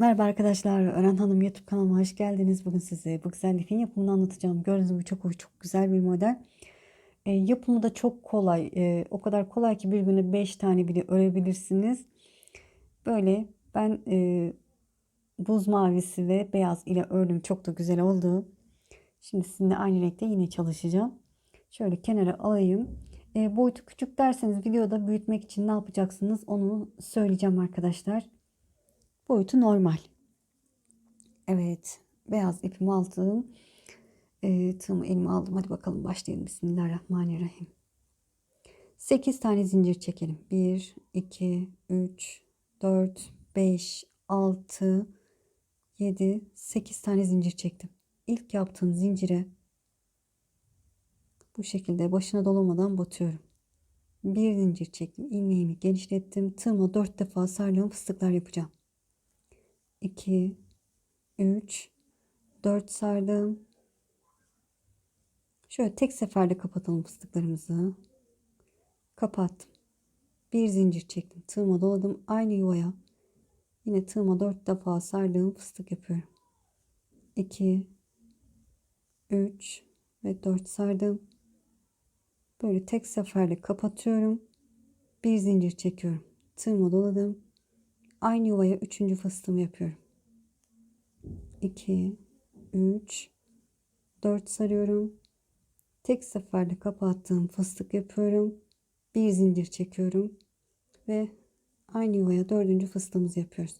Merhaba arkadaşlar, Ören Hanım YouTube kanalıma hoş geldiniz. Bugün size bu güzel lifin yapımını anlatacağım. Gördüğünüz gibi çok çok güzel bir model. E, yapımı da çok kolay. E, o kadar kolay ki bir güne 5 tane bile örebilirsiniz. Böyle ben e, buz mavisi ve beyaz ile ördüm. Çok da güzel oldu. Şimdi sizinle aynı renkte yine çalışacağım. Şöyle kenara alayım. E, boyutu küçük derseniz videoda büyütmek için ne yapacaksınız onu söyleyeceğim arkadaşlar. Boyutu normal. Evet. Beyaz ipimi aldım. E, tığımı elime aldım. Hadi bakalım başlayalım. Bismillahirrahmanirrahim. 8 tane zincir çekelim. 1, 2, 3, 4, 5, 6, 7, 8 tane zincir çektim. İlk yaptığım zincire bu şekilde başına dolamadan batıyorum. Bir zincir çektim. ilmeğimi genişlettim. Tığıma 4 defa sarıyorum. Fıstıklar yapacağım. 2 3 4 sardım. Şöyle tek seferde kapatalım fıstıklarımızı. Kapattım. Bir zincir çektim. Tığıma doladım. Aynı yuvaya yine tığıma 4 defa sardığım fıstık yapıyorum. 2 3 ve 4 sardım. Böyle tek seferde kapatıyorum. Bir zincir çekiyorum. Tığıma doladım. Aynı yuvaya üçüncü fıstığımı yapıyorum. 2 3 4 sarıyorum. Tek seferde kapattığım fıstık yapıyorum. Bir zincir çekiyorum ve aynı yuvaya dördüncü fıstığımızı yapıyoruz.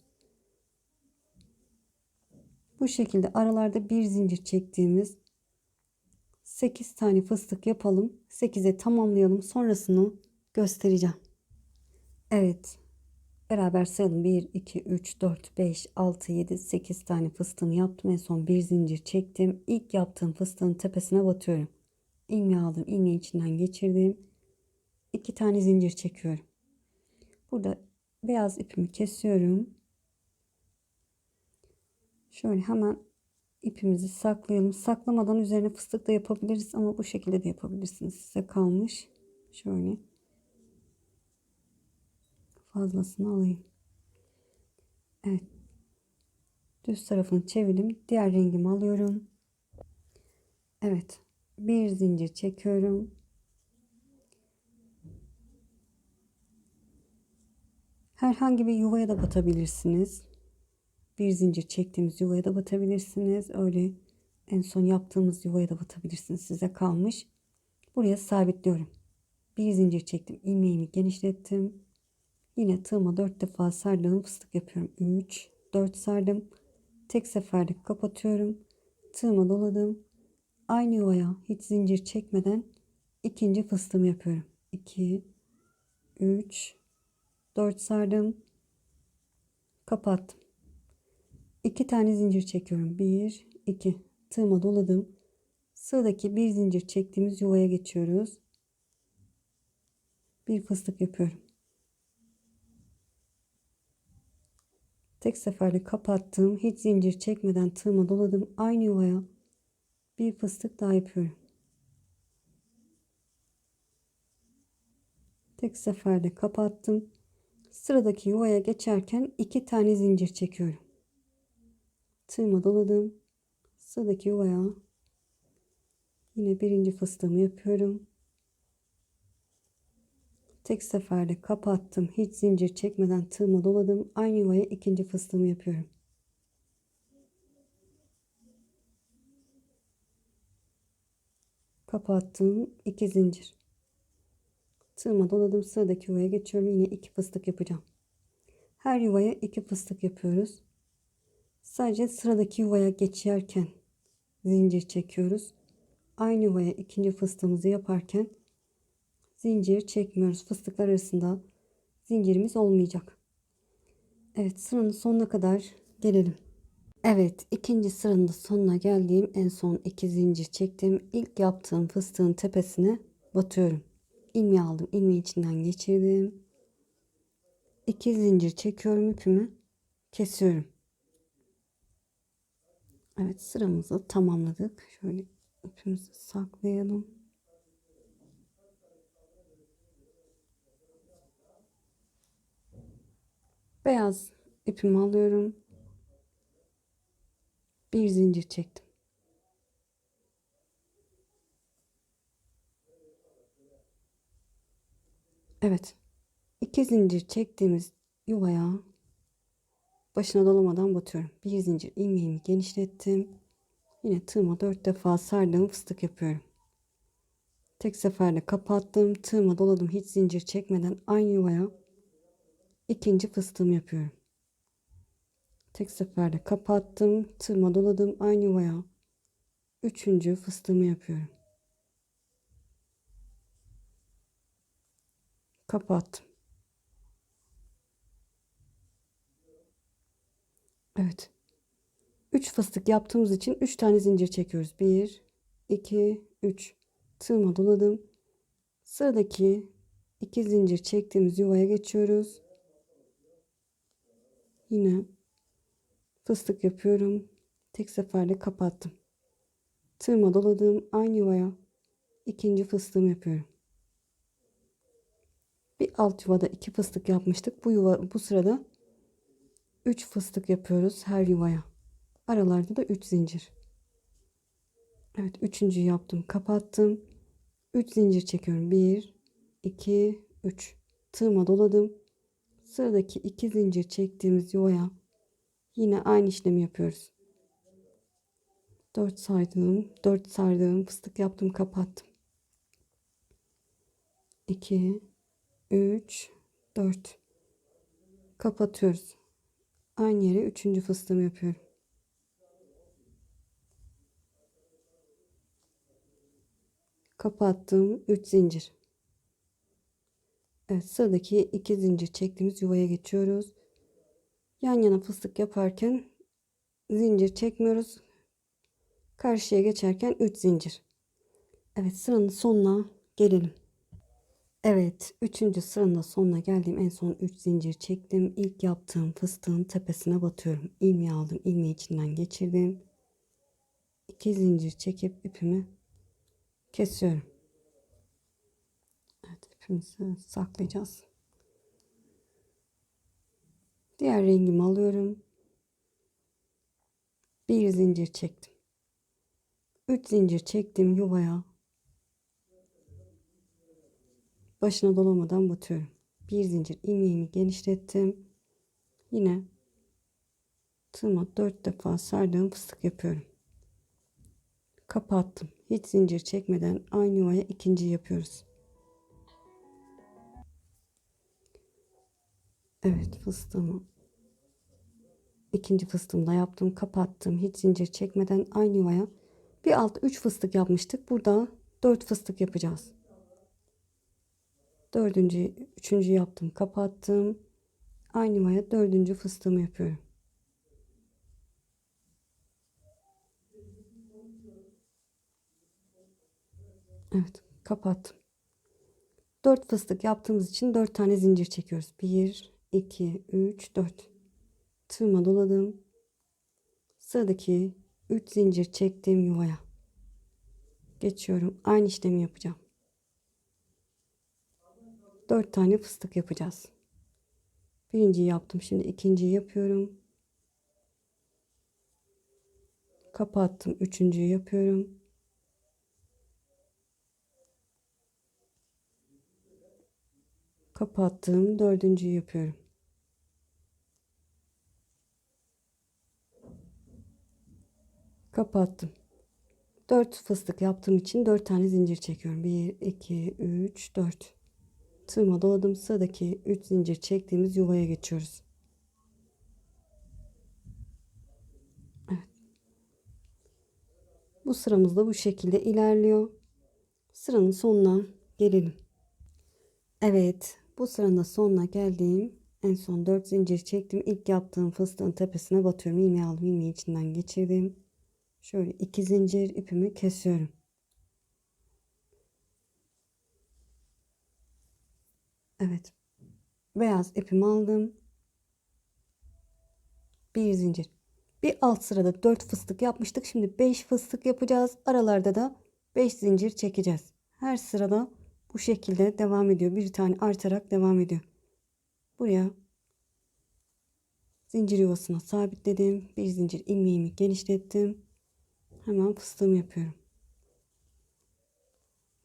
Bu şekilde aralarda bir zincir çektiğimiz 8 tane fıstık yapalım. 8'e tamamlayalım. Sonrasını göstereceğim. Evet. Beraber sayalım. 1, 2, 3, 4, 5, 6, 7, 8 tane fıstığımı yaptım. En son bir zincir çektim. İlk yaptığım fıstığın tepesine batıyorum. İlmeği aldım. İlmeği içinden geçirdim. 2 tane zincir çekiyorum. Burada beyaz ipimi kesiyorum. Şöyle hemen ipimizi saklayalım. Saklamadan üzerine fıstık da yapabiliriz ama bu şekilde de yapabilirsiniz. Size kalmış. Şöyle fazlasını alayım. Evet. Düz tarafını çevirdim. Diğer rengimi alıyorum. Evet. Bir zincir çekiyorum. Herhangi bir yuvaya da batabilirsiniz. Bir zincir çektiğimiz yuvaya da batabilirsiniz. Öyle en son yaptığımız yuvaya da batabilirsiniz. Size kalmış. Buraya sabitliyorum. Bir zincir çektim. ilmeğimi genişlettim. Yine tığıma 4 defa sardığım fıstık yapıyorum. 3, 4 sardım. Tek seferde kapatıyorum. Tığıma doladım. Aynı yuvaya hiç zincir çekmeden ikinci fıstığımı yapıyorum. 2, 3, 4 sardım. Kapattım. 2 tane zincir çekiyorum. 1, 2. Tığıma doladım. Sıradaki bir zincir çektiğimiz yuvaya geçiyoruz. Bir fıstık yapıyorum. Tek seferde kapattım. Hiç zincir çekmeden tığıma doladım. Aynı yuvaya bir fıstık daha yapıyorum. Tek seferde kapattım. Sıradaki yuvaya geçerken iki tane zincir çekiyorum. Tığıma doladım. Sıradaki yuvaya yine birinci fıstığımı yapıyorum. Tek seferde kapattım. Hiç zincir çekmeden tığıma doladım. Aynı yuvaya ikinci fıstığımı yapıyorum. Kapattım. iki zincir. Tığıma doladım. Sıradaki yuvaya geçiyorum. Yine iki fıstık yapacağım. Her yuvaya iki fıstık yapıyoruz. Sadece sıradaki yuvaya geçerken zincir çekiyoruz. Aynı yuvaya ikinci fıstığımızı yaparken zincir çekmiyoruz. Fıstıklar arasında zincirimiz olmayacak. Evet sıranın sonuna kadar gelelim. Evet ikinci sıranın sonuna geldiğim en son iki zincir çektim. İlk yaptığım fıstığın tepesine batıyorum. İlmeği aldım. ilmeği içinden geçirdim. İki zincir çekiyorum ipimi. Kesiyorum. Evet sıramızı tamamladık. Şöyle ipimizi saklayalım. Beyaz ipimi alıyorum. Bir zincir çektim. Evet. iki zincir çektiğimiz yuvaya başına dolamadan batıyorum. Bir zincir ilmeğimi genişlettim. Yine tığıma dört defa sardığım fıstık yapıyorum. Tek seferde kapattım. Tığıma doladım. Hiç zincir çekmeden aynı yuvaya ikinci fıstığımı yapıyorum. Tek seferde kapattım. Tığıma doladım. Aynı yuvaya üçüncü fıstığımı yapıyorum. Kapattım. Evet. 3 fıstık yaptığımız için 3 tane zincir çekiyoruz. 1, 2, 3. Tığıma doladım. Sıradaki 2 zincir çektiğimiz yuvaya geçiyoruz. Yine fıstık yapıyorum. Tek seferde kapattım. Tığıma doladım. Aynı yuvaya ikinci fıstığımı yapıyorum. Bir alt yuvada iki fıstık yapmıştık. Bu yuva bu sırada 3 fıstık yapıyoruz her yuvaya. Aralarda da 3 zincir. Evet, üçüncüyü yaptım. Kapattım. 3 zincir çekiyorum. 1 2 3. Tığıma doladım. Sıradaki 2 zincir çektiğimiz yuvaya yine aynı işlemi yapıyoruz. 4 sardığım, 4 sardığım fıstık yaptım, kapattım. 2 3 4 kapatıyoruz. Aynı yere üçüncü fıstığımı yapıyorum. Kapattım 3 zincir. Evet sıradaki 2 zincir çektiğimiz yuvaya geçiyoruz. Yan yana fıstık yaparken zincir çekmiyoruz. Karşıya geçerken 3 zincir. Evet sıranın sonuna gelelim. Evet, üçüncü sıranın sonuna geldim. En son 3 zincir çektim. İlk yaptığım fıstığın tepesine batıyorum. İlmeği aldım, ilmeği içinden geçirdim. 2 zincir çekip ipimi kesiyorum. İpimizi saklayacağız. Diğer rengimi alıyorum. Bir zincir çektim. 3 zincir çektim yuvaya başına dolamadan batıyorum. Bir zincir ilmeğimi genişlettim. Yine tığıma dört defa sardığım fıstık yapıyorum. Kapattım. Hiç zincir çekmeden aynı yuvaya ikinci yapıyoruz. Evet fıstığımı ikinci fıstığımda yaptım. Kapattım. Hiç zincir çekmeden aynı yuvaya bir alt 3 fıstık yapmıştık. Burada 4 fıstık yapacağız. Dördüncü, üçüncü yaptım. Kapattım. Aynı yuvaya dördüncü fıstığımı yapıyorum. Evet. Kapattım. Dört fıstık yaptığımız için dört tane zincir çekiyoruz. Bir, iki, üç, dört. Tığıma doladım. Sıradaki üç zincir çektiğim yuvaya geçiyorum. Aynı işlemi yapacağım. 4 tane fıstık yapacağız. Birinciyi yaptım. Şimdi ikinciyi yapıyorum. Kapattım. Üçüncüyü yapıyorum. Kapattım. Dördüncüyü yapıyorum. Kapattım. 4 fıstık yaptığım için 4 tane zincir çekiyorum. 1, 2, 3, 4 tığıma doladım. Sıradaki 3 zincir çektiğimiz yuvaya geçiyoruz. Evet. Bu sıramız da bu şekilde ilerliyor. Sıranın sonuna gelelim. Evet, bu sıranın sonuna geldim. En son 4 zincir çektim. İlk yaptığım fıstığın tepesine batıyorum. İlmeği aldım, ilmeği içinden geçirdim. Şöyle 2 zincir ipimi kesiyorum. Evet. Beyaz ipimi aldım. Bir zincir. Bir alt sırada 4 fıstık yapmıştık. Şimdi 5 fıstık yapacağız. Aralarda da 5 zincir çekeceğiz. Her sırada bu şekilde devam ediyor. Bir tane artarak devam ediyor. Buraya Zincir yuvasına sabitledim. Bir zincir ilmeğimi genişlettim. Hemen fıstığımı yapıyorum.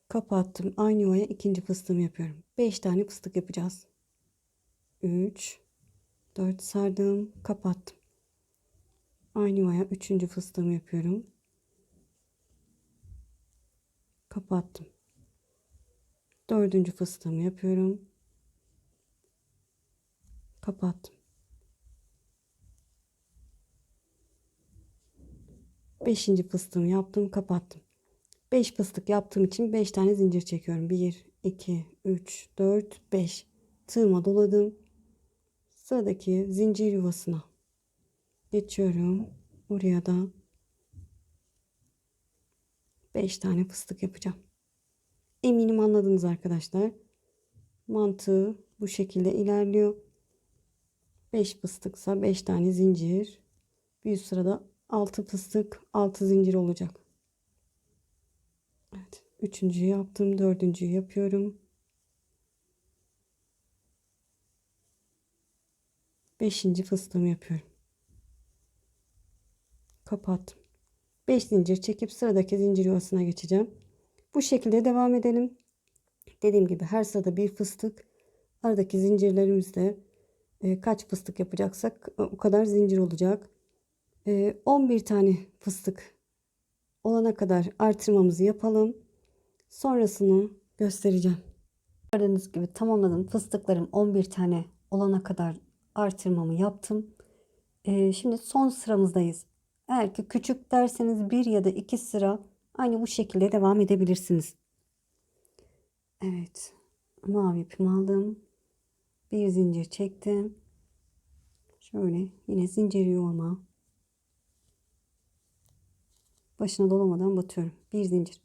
Kapattım. Aynı yuvaya ikinci fıstığımı yapıyorum. 5 tane fıstık yapacağız. 3 4 sardım. Kapattım. Aynı yuvaya üçüncü fıstığımı yapıyorum. Kapattım. Dördüncü fıstığımı yapıyorum. Kapattım. Beşinci fıstığımı yaptım. Kapattım. 5 fıstık yaptığım için 5 tane zincir çekiyorum. 1, 2, 3, 4, 5. Tığıma doladım. Sıradaki zincir yuvasına geçiyorum. Oraya da 5 tane fıstık yapacağım. Eminim anladınız arkadaşlar. Mantığı bu şekilde ilerliyor. 5 fıstıksa 5 tane zincir. Bir sırada 6 fıstık, 6 zincir olacak. Evet. Üçüncüyü yaptım. Dördüncüyü yapıyorum. Beşinci fıstığımı yapıyorum. Kapattım. 5 zincir çekip sıradaki zincir yuvasına geçeceğim. Bu şekilde devam edelim. Dediğim gibi her sırada bir fıstık. Aradaki zincirlerimizde e, kaç fıstık yapacaksak e, o kadar zincir olacak. E, 11 tane fıstık olana kadar artırmamızı yapalım. Sonrasını göstereceğim. Gördüğünüz gibi tamamladım. Fıstıklarım 11 tane olana kadar artırmamı yaptım. Ee, şimdi son sıramızdayız. Eğer ki küçük derseniz bir ya da iki sıra aynı bu şekilde devam edebilirsiniz. Evet. Mavi ipimi aldım. Bir zincir çektim. Şöyle yine zincir yuvama başına dolamadan batıyorum. Bir zincir.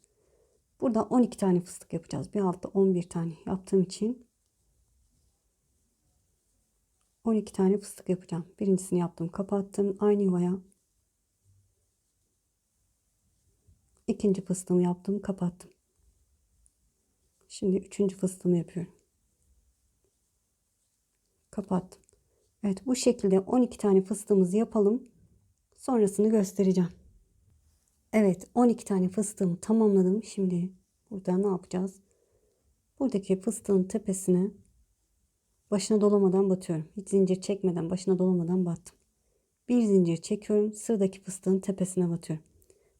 Burada 12 tane fıstık yapacağız. Bir altta 11 tane yaptığım için 12 tane fıstık yapacağım. Birincisini yaptım, kapattım. Aynı yuvaya ikinci fıstığımı yaptım, kapattım. Şimdi üçüncü fıstığımı yapıyorum. Kapattım. Evet bu şekilde 12 tane fıstığımızı yapalım. Sonrasını göstereceğim. Evet 12 tane fıstığımı tamamladım. Şimdi burada ne yapacağız? Buradaki fıstığın tepesine başına dolamadan batıyorum. Hiç zincir çekmeden başına dolamadan battım. Bir zincir çekiyorum. Sıradaki fıstığın tepesine batıyorum.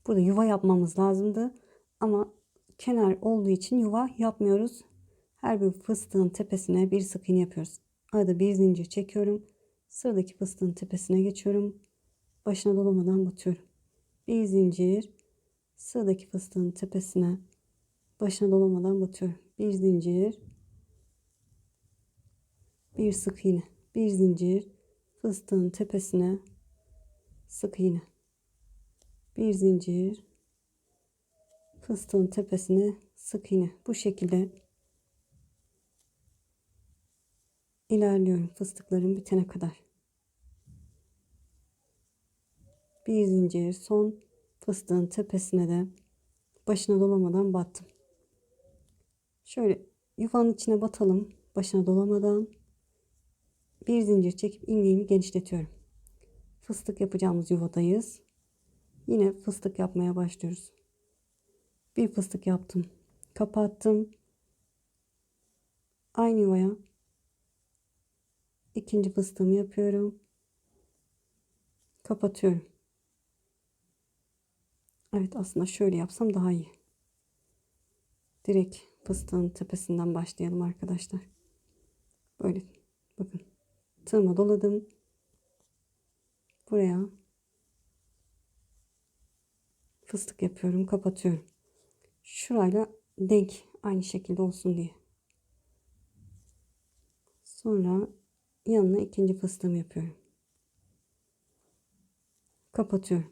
Burada yuva yapmamız lazımdı. Ama kenar olduğu için yuva yapmıyoruz. Her bir fıstığın tepesine bir sık iğne yapıyoruz. Arada bir zincir çekiyorum. Sıradaki fıstığın tepesine geçiyorum. Başına dolamadan batıyorum bir zincir sıradaki fıstığın tepesine başına dolamadan batıyorum. Bir zincir bir sık iğne bir zincir fıstığın tepesine sık iğne bir zincir fıstığın tepesine sık iğne bu şekilde ilerliyorum fıstıklarım bitene kadar bir zincir son fıstığın tepesine de başına dolamadan battım. Şöyle yuvanın içine batalım başına dolamadan bir zincir çekip ilmeğimi genişletiyorum. Fıstık yapacağımız yuvadayız. Yine fıstık yapmaya başlıyoruz. Bir fıstık yaptım. Kapattım. Aynı yuvaya ikinci fıstığımı yapıyorum. Kapatıyorum. Evet aslında şöyle yapsam daha iyi. Direkt fıstığın tepesinden başlayalım arkadaşlar. Böyle bakın. Tığıma doladım. Buraya fıstık yapıyorum. Kapatıyorum. Şurayla denk aynı şekilde olsun diye. Sonra yanına ikinci fıstığımı yapıyorum. Kapatıyorum.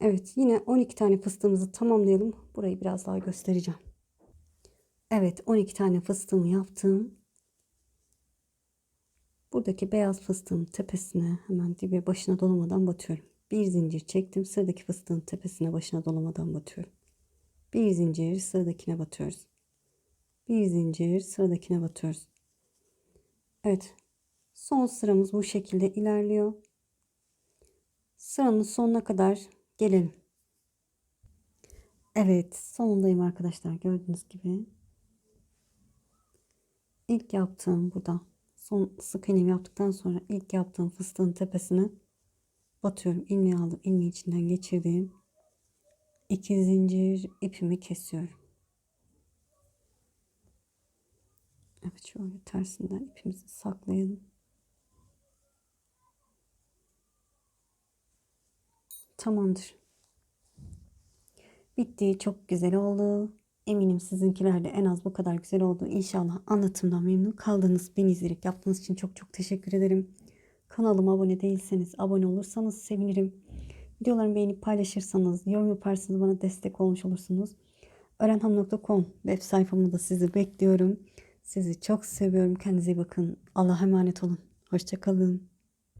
Evet yine 12 tane fıstığımızı tamamlayalım. Burayı biraz daha göstereceğim. Evet 12 tane fıstığımı yaptım. Buradaki beyaz fıstığın tepesine hemen dibe başına dolamadan batıyorum. Bir zincir çektim. Sıradaki fıstığın tepesine başına dolamadan batıyorum. Bir zincir sıradakine batıyoruz. Bir zincir sıradakine batıyoruz. Evet. Son sıramız bu şekilde ilerliyor. Sıranın sonuna kadar gelelim. Evet, sonundayım arkadaşlar. Gördüğünüz gibi. İlk yaptığım burada son sık iğnemi yaptıktan sonra ilk yaptığım fıstığın tepesine batıyorum. ilmeği aldım. ilmeği içinden geçirdim. İki zincir ipimi kesiyorum. Evet şöyle tersinden ipimizi saklayalım. Tamamdır. Bitti. Çok güzel oldu. Eminim sizinkiler de en az bu kadar güzel oldu. İnşallah anlatımdan memnun kaldınız. Beni izleyerek yaptığınız için çok çok teşekkür ederim. Kanalıma abone değilseniz abone olursanız sevinirim. Videolarımı beğenip paylaşırsanız, yorum yaparsanız bana destek olmuş olursunuz. Öğrenham.com web sayfamda da sizi bekliyorum. Sizi çok seviyorum. Kendinize iyi bakın. Allah'a emanet olun. Hoşçakalın.